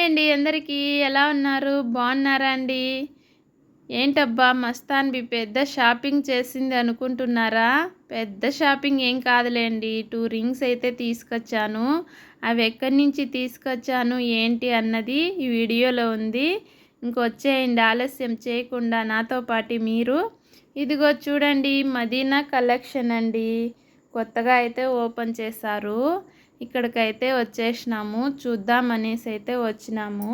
Hi అండి అందరికీ. ఎలా ఉన్నారు? బాగున్నారా అండి? ఏంటబ్బా మస్తాన్బి పెద్ద షాపింగ్ చేసింది అనుకుంటున్నారా? పెద్ద షాపింగ్ ఏం కాదులేండి. టూ రింగ్స్ అయితే తీసుకొచ్చాను. అవి ఎక్కడి నుంచి తీసుకొచ్చాను ఏంటి అన్నది ఈ వీడియోలో ఉంది. ఇంకొచ్చేయండి ఆలస్యం చేయకుండా నాతో పాటు మీరు. ఇదిగో చూడండి మదీనా కలెక్షన్ అండి. కొత్తగా అయితే ఓపెన్ చేశారు. ఇక్కడికైతే వచ్చేసినాము. చూద్దామనేసి అయితే వచ్చినాము.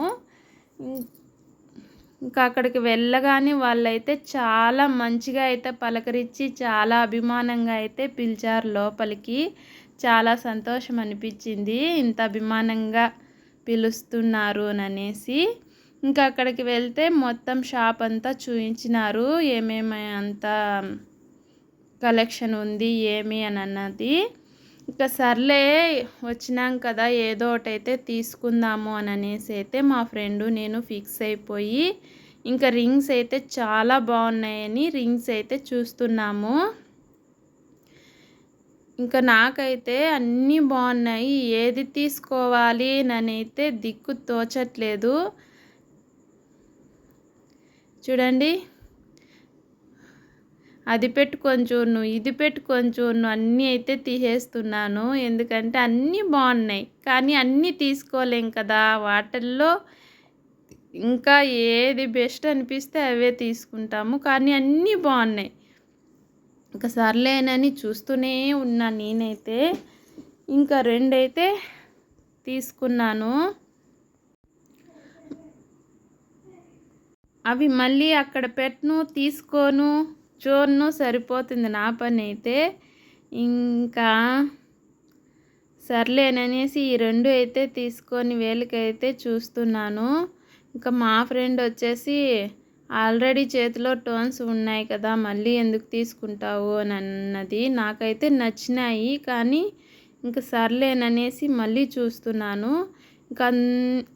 ఇంకా అక్కడికి వెళ్ళగానే వాళ్ళైతే చాలా మంచిగా అయితే పలకరించి చాలా అభిమానంగా అయితే పిలిచారు లోపలికి. చాలా సంతోషం అనిపించింది. ఇంత అభిమానంగా పిలుస్తున్నారు అనేసి. ఇంకా అక్కడికి వెళ్తే మొత్తం షాప్ అంతా చూపించినారు ఏమేమి అంతా కలెక్షన్ ఉంది ఏమి అని అన్నది. ఇంకా సర్లే వచ్చినాం కదా ఏదో ఒకటి అయితే తీసుకుందాము అని అనేసి అయితే మా ఫ్రెండు నేను ఫిక్స్ అయిపోయి ఇంకా రింగ్స్ అయితే చాలా బాగున్నాయని రింగ్స్ అయితే చూస్తున్నాము. ఇంకా నాకైతే అన్నీ బాగున్నాయి ఏది తీసుకోవాలి ననైతే దిక్కు తోచట్లేదు. చూడండి అది పెట్టుకొని ఇది పెట్టుకొని అన్నీ అయితే తీసేస్తున్నాను. ఎందుకంటే అన్నీ బాగున్నాయి. కానీ అన్నీ తీసుకోలేం కదా. వాటిల్లో ఇంకా ఏది బెస్ట్ అనిపిస్తే అవే తీసుకుంటాము. కానీ అన్నీ బాగున్నాయి. ఇంకా సర్లేనని చూస్తూనే ఉన్నా నేనైతే. ఇంకా రెండైతే తీసుకున్నాను. అవి మళ్ళీ అక్కడ పెట్టను తీసుకోను. చూర్ను సరిపోతుంది. నా పని అయితే ఇంకా సర్లేననేసి ఈ రెండు అయితే తీసుకొని వేలకైతే చూస్తున్నాను. ఇంకా మా ఫ్రెండ్ వచ్చేసి ఆల్రెడీ చేతిలో టోన్స్ ఉన్నాయి కదా మళ్ళీ ఎందుకు తీసుకుంటావు అని అన్నది నాకైతే నచ్చినాయి. కానీ ఇంకా సర్లేననేసి మళ్ళీ చూస్తున్నాను. ఇంకా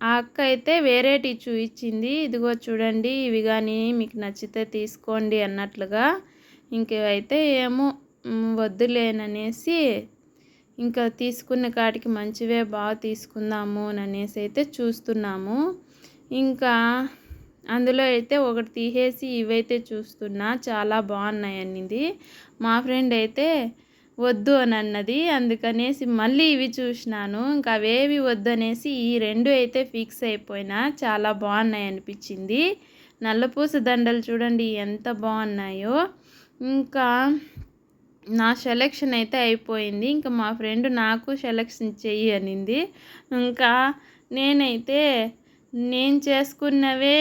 ఆ అక్క అయితే వేరేటి చూయించింది ఇదిగో చూడండి ఇవి కానీ మీకు నచ్చితే తీసుకోండి అన్నట్లుగా. ఇంకైతే ఏమో వద్దులేననేసి ఇంకా తీసుకున్న కాటికి మంచివే బాగా తీసుకుందాము అని అనేసి అయితే చూస్తున్నాము. ఇంకా అందులో అయితే ఒకటి తీసేసి ఇవైతే చూస్తున్నా. చాలా బాగున్నాయి అనింది మా ఫ్రెండ్ అయితే వద్దు అని అన్నది. అందుకనేసి మళ్ళీ ఇవి చూసినాను. ఇంకా అవేవి వద్దు అనేసి ఈ రెండు అయితే ఫిక్స్ అయిపోయినా చాలా బాగున్నాయి అనిపించింది. నల్లపూస దండలు చూడండి ఎంత బాగున్నాయో. ఇంకా నా సెలెక్షన్ అయితే అయిపోయింది. ఇంకా మా ఫ్రెండ్ నాకు సెలెక్షన్ చెయ్యి అనింది. ఇంకా నేనైతే నేను చేసుకున్నవే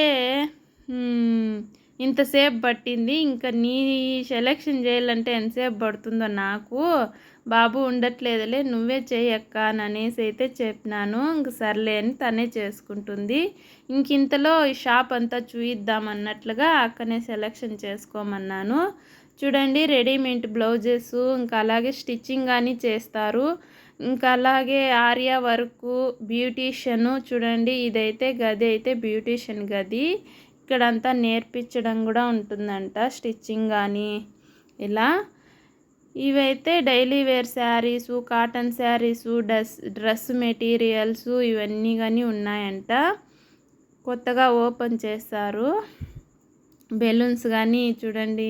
ఇంతసేపు పట్టింది ఇంకా నీ సెలెక్షన్ చేయాలంటే ఎంతసేపు పడుతుందో నాకు. బాబు ఉండట్లేదులే నువ్వే చేయక్క అని అనేసి అయితే చెప్పినాను. ఇంక సర్లే అని తనే చేసుకుంటుంది. ఇంక ఇంతలో ఈ షాప్ అంతా చూయిద్దాం అన్నట్లుగా అక్కనే సెలెక్షన్ చేసుకోమన్నాను. చూడండి రెడీమేడ్ బ్లౌజెస్ ఇంకా అలాగే స్టిచ్చింగ్ కానీ చేస్తారు. ఇంకా అలాగే ఆర్యా వర్క్ బ్యూటీషియన్ చూడండి ఇదైతే గది అయితే బ్యూటీషియన్ గది. ఇక్కడంతా నేర్పించడం కూడా ఉంటుందంట స్టిచ్చింగ్ కానీ ఇలా. ఇవైతే daily wear saris cotton saris dress dress materials ఇవన్నీ కానీ ఉన్నాయంట. కొత్తగా ఓపెన్ చేస్తారు బెలూన్స్ కానీ చూడండి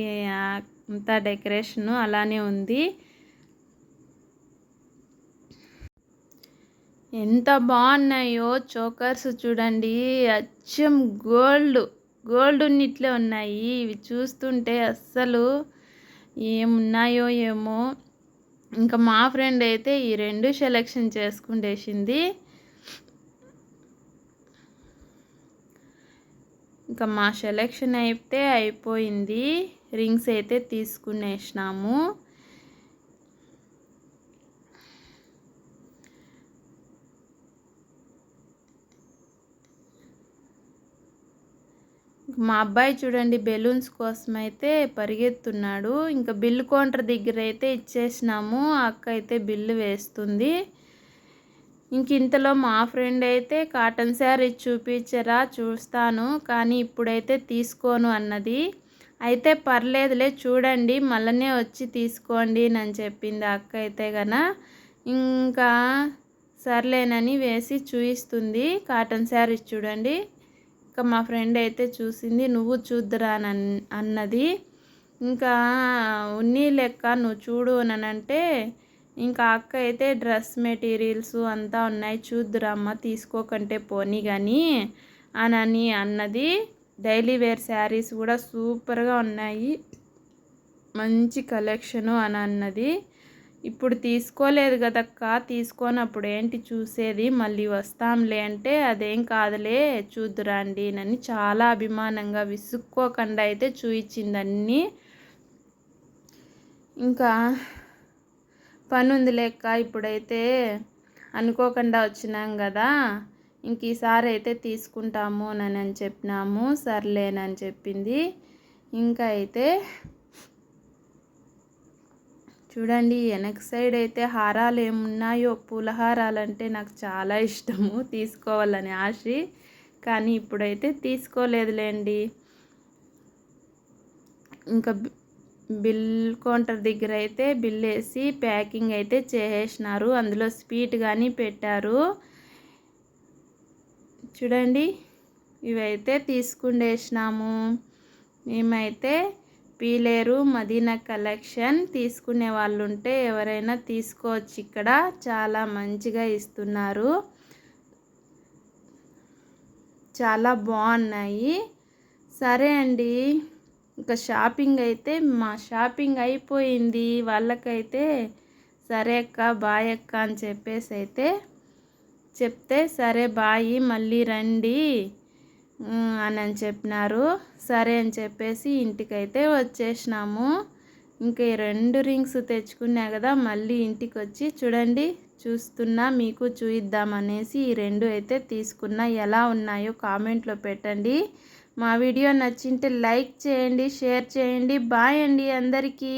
అంతా డెకరేషను అలానే ఉంది. ఎంత బాగున్నాయో చోకర్స్ చూడండి అచ్చం గోల్డ్. గోల్డ్ ఉన్నట్లే ఉన్నాయి. ఇవి చూస్తుంటే అస్సలు ఏమున్నాయో ఏమో. ఇంకా మా ఫ్రెండ్ అయితే ఈ రెండు సెలెక్షన్ చేసుకుంటేసింది. ఇంకా మా సెలెక్షన్ అయితే అయిపోయింది. రింగ్స్ అయితే తీసుకునేసినాము. మా అబ్బాయి చూడండి బెలూన్స్ కోసం అయితే పరిగెత్తున్నాడు. ఇంకా బిల్లు కౌంటర్ దగ్గర అయితే ఇచ్చేసినాము అక్క అయితే బిల్లు వేస్తుంది. ఇంక ఇంతలో మా ఫ్రెండ్ అయితే కాటన్ శారీ చూపించరా చూస్తాను. కానీ ఇప్పుడైతే తీసుకోను అన్నది. అయితే పర్లేదులే చూడండి మళ్ళనే వచ్చి తీసుకోండి అని చెప్పింది అక్క అయితే గన. ఇంకా సర్లేనని వేసి చూయిస్తుంది కాటన్ శారీ చూడండి. ఇంకా మా ఫ్రెండ్ అయితే చూసింది నువ్వు చూద్దురా అని అన్నది. ఇంకా ఉన్ని లెక్క నువ్వు చూడు అని అంటే ఇంకా అక్క అయితే డ్రెస్ మెటీరియల్స్ అంతా ఉన్నాయి చూద్దురా అమ్మ తీసుకోకంటే పోనీ కానీ అని అన్నది. డైలీ వేర్ శారీస్ కూడా సూపర్గా ఉన్నాయి. మంచి కలెక్షను అని అన్నది. ఇప్పుడు తీసుకోలేదు కదక్క తీసుకోనప్పుడు ఏంటి చూసేది? మళ్ళీ వస్తాంలే అంటే అదేం కాదులే చూద్దురాండి నన్ను చాలా అభిమానంగా విసుక్కోకుండా అయితే చూయించింది ఇంకా పని ఉంది లెక్క ఇప్పుడైతే అనుకోకుండా వచ్చినాం కదా. ఇంక ఈసారి అయితే తీసుకుంటాము అని చెప్పినాము సర్లేనని చెప్పింది. ఇంకా అయితే చూడండి వెనక సైడ్ అయితే హారాలు ఏమున్నాయో పూల అంటే నాకు చాలా ఇష్టము తీసుకోవాలని ఆశ. కానీ ఇప్పుడైతే తీసుకోలేదులేండి. ఇంకా బిల్ కౌంటర్ దగ్గర అయితే బిల్ వేసి ప్యాకింగ్ అయితే చేసేసినారు. అందులో స్వీట్ కానీ పెట్టారు. చూడండి ఇవైతే తీసుకుండేసినాము. మేమైతే పీలేరు మదీనా కలెక్షన్ తీసుకునే వాళ్ళు ఉంటే ఎవరైనా తీసుకోవచ్చు ఇక్కడ. చాలా మంచిగా ఇస్తున్నారు. చాలా బాగున్నాయి. సరే అండి ఇంకా షాపింగ్ అయితే మా షాపింగ్ అయిపోయింది. వాళ్ళకైతే సరే అక్క బాయ్ అక్క అని చెప్పేసి అయితే చెప్తే సరే బాయ్ మళ్ళీ రండి. అని చెప్పినారు. సరే అని చెప్పేసి ఇంటికైతే వచ్చేసినాము. ఇంకా ఈ రెండు రింగ్స్ తెచ్చుకున్నా కదా మళ్ళీ ఇంటికి వచ్చి చూడండి చూస్తున్నా మీకు చూయిద్దామనేసి ఈ రెండు అయితే తీసుకున్నా. ఎలా ఉన్నాయో కామెంట్లో పెట్టండి. మా వీడియో నచ్చింటే లైక్ చేయండి షేర్ చేయండి. బాయ్ అండి అందరికీ.